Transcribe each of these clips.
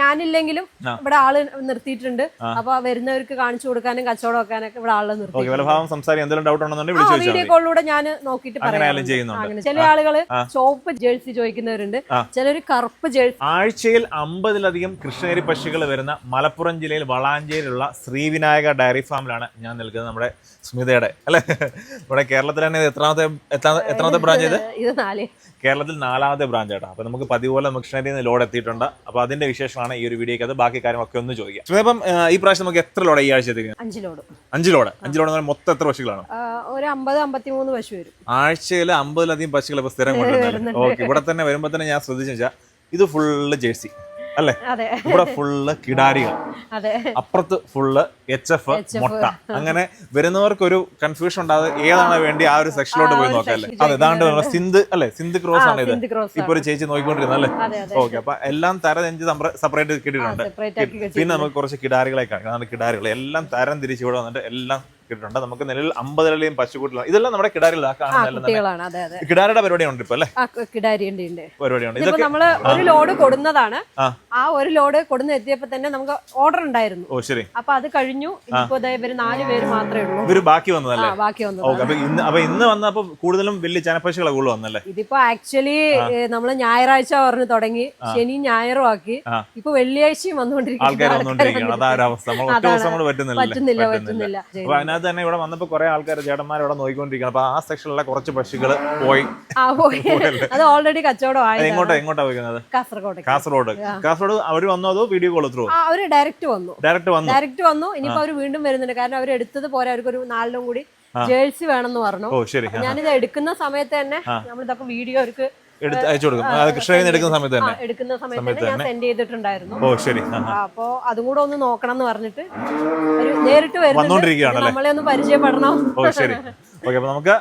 ഞാനില്ലെങ്കിലും. ഇവിടെ ആൾ നിർത്തിയിട്ടുണ്ട്. അപ്പൊ വരുന്നവർക്ക് കാണിച്ചു കൊടുക്കാനും കച്ചവടം വെക്കാനൊക്കെ ഇവിടെ ആളെ നിർത്തി വീഡിയോ കോളിലൂടെ ഞാൻ നോക്കിയിട്ട്. അങ്ങനെ ചില ആളുകൾ ചോപ്പ് ജേഴ്സി ചോദിക്കുന്നവരുണ്ട്. ചില ചിലര് കറുപ്പ് ജേഴ്സി ആഴ്ചയിൽ അമ്പതിലധികം കൃഷ്ണേരി പക്ഷികൾ വരുന്ന മലപ്പുറം ജില്ലയിൽ വളാഞ്ചേരിയിലുള്ള ശ്രീവിനായക ഡയറി ഫാമിലാണ് ഞാൻ നിൽക്കുന്നത് നമ്മുടെ സ്മിതയുടെ. അല്ലെ? ഇവിടെ കേരളത്തിൽ തന്നെ എത്രാമത്തെ എത്രാമത്തെ ബ്രാഞ്ച് ഇത്? കേരളത്തിൽ നാലാമത്തെ ബ്രാഞ്ച് ആട്ടോ. അപ്പൊ നമുക്ക് പതിവ് പോലെ നിന്ന് ലോഡ് എത്തിയിട്ടുണ്ട്. അപ്പൊ അതിന്റെ വിശേഷമാണ് ഈ ഒരു വീഡിയോ അത്. ബാക്കി കാര്യങ്ങളൊക്കെ ഒന്ന് ചോദിക്കാം. സ്മിത, ഈ പ്രാവശ്യം നമുക്ക് എത്ര ലോഡ് ഈ ആഴ്ച അഞ്ച് അഞ്ചിലോട്. അഞ്ച് ലോഡ്. അഞ്ച് ലോഡ് എന്ന് പറഞ്ഞാൽ മൊത്തം എത്ര പശുക്കളാണ്? ഒരു അമ്പത് അമ്പത്തിമൂന്ന് പശു വരും. ആഴ്ചയിൽ അമ്പതിലധികം പശുക്കളെ ഇപ്പൊ സ്ഥിരം കൊണ്ടുവരുന്നത് ഓക്കെ ഇവിടെ തന്നെ വരുമ്പോൾ തന്നെ ഞാൻ ശ്രദ്ധിച്ചു വെച്ചാൽ ഇത് ഫുള്ള് ജേഴ്സി അല്ലേ? ഇവിടെ ഫുള്ള് കിടാരികൾ. അപ്പുറത്ത് ഫുള്ള് എച്ച് എഫ് മുട്ട. അങ്ങനെ വരുന്നവർക്ക് ഒരു കൺഫ്യൂഷൻ ഉണ്ടാകാതെ ഏതാണ് വേണ്ടി ആ ഒരു സെക്ഷനിലോട്ട് പോയി നോക്കാം അല്ലേ? അതെ ഇതാണ്ട് സിന്ധ് അല്ലേ? സിന്ധ് ക്രോസ് ആണ് ഇത്. ഇപ്പൊ ഒരു ചേച്ചി നോക്കിക്കൊണ്ടിരുന്നത് അല്ലേ? ഓക്കെ അപ്പൊ എല്ലാം തരം തിരിച്ച് സെപ്പറേറ്റ് കിട്ടിയിട്ടുണ്ട്. പിന്നെ നമുക്ക് കുറച്ച് കിടാരികളെ കാണാം. കിടാരികൾ. എല്ലാം തരം തിരിച്ച് ഇവിടെ വന്നിട്ട് എല്ലാം കിട്ടിയിട്ടുണ്ട് നമുക്ക് നിലവിൽ അമ്പതിലെയും പശുക്കൂട്ടിലാണ് ഇതെല്ലാം നമ്മുടെ കിടാരിലാണ് കിടാരിയുടെ പരിപാടിയുണ്ട് ഇപ്പൊ അല്ലേ? കിടാരിയുണ്ട് പരിപാടിയുണ്ട്. ഇതിപ്പോ നമ്മൾ ഒരു ലോഡ് കൊടുന്നതാണ്. ആ. ഒരു ലോഡ് കൊടുന്ന് എത്തിയപ്പോ തന്നെ നമുക്ക് ഓർഡർ ഉണ്ടായിരുന്നു. ഓ ശരി. അപ്പൊ അത് കഴിഞ്ഞു. ഇപ്പൊ ഇവർ നാല് പേര് മാത്രമേ ഉള്ളൂ. ഇവർ ബാക്കി വന്നതല്ലേ? ബാക്കി വന്നത് അപ്പൊ ഇന്ന് അപ്പൊ ഇന്ന് വന്നപ്പോ കൂടുതലും വലിയ ചനപ്പശുകളെ കൂടുതൽ വന്നല്ലേ? ഇതിപ്പോ ആക്ച്വലി നമ്മൾ ഞായറാഴ്ച പറഞ്ഞു തുടങ്ങി. ശനി ഞായറും ആക്കി. ഇപ്പൊ വെള്ളിയാഴ്ചയും വന്നുകൊണ്ടിരിക്കുന്നു. ആൾക്കാർ വന്നുകൊണ്ടിരിക്കുകയാണ്. അതാ ഒരു അവസ്ഥ നമ്മൾ ഒറ്റ അതാണ്. ദിവസം കൊണ്ട് പറ്റുന്നില്ല പറ്റുന്നില്ല. അതിനകത്ത് തന്നെ ഇവിടെ വന്നപ്പോ കുറെ ആൾക്കാർ ചേട്ടന്മാർ ഇവിടെ നോക്കിക്കൊണ്ടിരിക്കണം അപ്പൊ ആ സെക്ഷനിലെ കുറച്ച് പക്ഷികൾ പോയി. അത് ഓൾറെഡി കച്ചവടം എങ്ങോട്ടാ എങ്ങോട്ടാ പോയിക്കുന്നത്? കാസർഗോഡ് കാസർഗോഡ് കാസർഗോഡ് അവർ വന്നു അതോ വീഡിയോ കോൾ ത്രൂ? അവർ ഡയറക്റ്റ് വന്നു. ഡയറക്റ്റ് വന്നു. ഡയറക്റ്റ് വന്നു. ഇനിയിപ്പോ അവർ വീണ്ടും വരുന്നുണ്ട്. കാരണം അവർ എടുത്തത് പോലെ അവർക്ക് ഒരു നാലിനും കൂടി ജേഴ്സി വേണമെന്ന് പറഞ്ഞു. ഞാനിത് എടുക്കുന്ന സമയത്ത് തന്നെ നമ്മളിതൊക്കെ വീഡിയോ അവർക്ക് എടുത്ത് അയച്ചു കൊടുക്കും. കൃഷ്ണ കൃഷ്ണയിൽ നിന്ന് എടുക്കുന്ന സമയത്ത് തന്നെ. എടുക്കുന്ന സമയത്ത് ഞാൻ സെൻഡ് ചെയ്തിട്ടുണ്ടായിരുന്നു. ഓ ശരി. അപ്പോ അതും കൂടെ ഒന്ന് നോക്കണം എന്ന് പറഞ്ഞിട്ട് ഒരു നേരിട്ട് വരുന്നുണ്ട്? നമ്മളെ ഒന്ന് പരിചയപ്പെടണം. ഓ ശരി. ഓക്കെ അപ്പൊ നമുക്ക്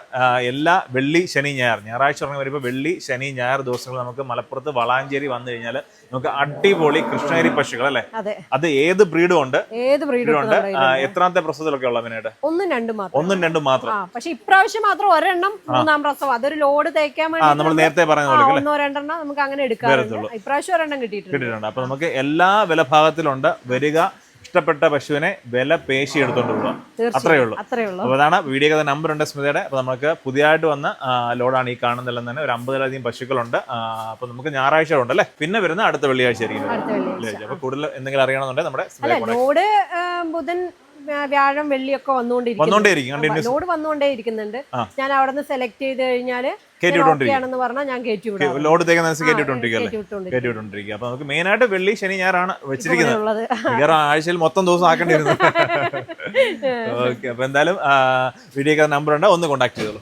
എല്ലാ വെള്ളി ശനി ഞായർ. ഞായറാഴ്ച തുടങ്ങി വരുമ്പോൾ വെള്ളി ശനി ഞായർ ദിവസങ്ങൾ നമുക്ക് മലപ്പുറത്ത് വളാഞ്ചേരി വന്നു കഴിഞ്ഞാൽ നമുക്ക് അടിപൊളി കൃഷ്ണഗിരി പക്ഷികൾ അല്ലേ? അതെ. ഏത് ബ്രീഡും ഉണ്ട്? ഏത് ബ്രീഡും ഉണ്ട്. എത്രാമത്തെ പ്രസവത്തിലൊക്കെ ഉള്ള അതിനായിട്ട് ഒന്നും രണ്ടും മാത്രം. ഒന്നും രണ്ടും മാത്രം. പക്ഷേ ഇപ്രാവശ്യം മാത്രം ഒരെണ്ണം മൂന്നാം പ്രസവം. അതൊരു ലോഡ് തേക്കാൻ നമ്മൾ നേരത്തെ പറഞ്ഞ അല്ലേ ഒന്നോ രണ്ടെണ്ണം നമുക്ക് അങ്ങനെ എടുക്കാറുണ്ട്. ഇപ്രാവശ്യം ഒരെണ്ണം കിട്ടിയിട്ടുണ്ട്. കിട്ടിയിട്ടുണ്ട്. അപ്പൊ നമുക്ക് എല്ലാ വിലഭാഗത്തിലുണ്ട്. വരിക ഇഷ്ടപ്പെട്ട പശുവിനെ വില പേശി എടുത്തോണ്ട് പോവാം അത്രേ ഉള്ളൂ. അത്രേ ഉള്ളൂ. അപ്പോൾ അതാണ് വീഡിയോ കഥ നമ്പർ ഉണ്ട് സ്മിതയുടെ. അപ്പോൾ നമുക്ക് പുതിയതായിട്ട് വന്ന ആ, ലോഡാണ് ഈ കാണുന്നതെല്ലാം തന്നെ ഒരു അമ്പതിലധികം പശുക്കളുണ്ട്. അപ്പൊ അപ്പോൾ നമുക്ക് ഞായറാഴ്ച ഉണ്ട് അല്ലേ? പിന്നെ വരുന്ന അടുത്ത വെള്ളിയാഴ്ച ആയിരിക്കും. അടുത്ത വെള്ളിയാഴ്ച. അപ്പോൾ കൂടുതൽ എന്തെങ്കിലും അറിയണമെന്നുണ്ടെങ്കിൽ നമ്മുടെ അല്ല സ്മിതയെ contact ലോഡ് ആ, ബുധൻ വ്യാഴം വെള്ളിയൊക്കെ വന്നുകൊണ്ടിരിക്കുന്നുണ്ട് ലോഡ് വന്നുകൊണ്ടേ ഇരിക്കുന്നുണ്ട് ഞാൻ അവിടെ നിന്ന് സെലക്ട് ചെയ്ത് കഴിഞ്ഞാൽ ഞാൻ. പറഞ്ഞാൽ കയറ്റി വിടാം ലോഡ് നമുക്ക് മെയിനായിട്ട് വെള്ളി ശനി ഞായറാണ് വെച്ചിരിക്കുന്നത്. ആഴ്ചയിൽ മൊത്തം ദിവസം ആക്കേണ്ടി വരുന്നു ഓക്കെ അപ്പോൾ എന്തായാലും വീഡിയോ നമ്പർ ഉണ്ട്. ഒന്ന് കോൺടാക്ട് ചെയ്തോളൂ.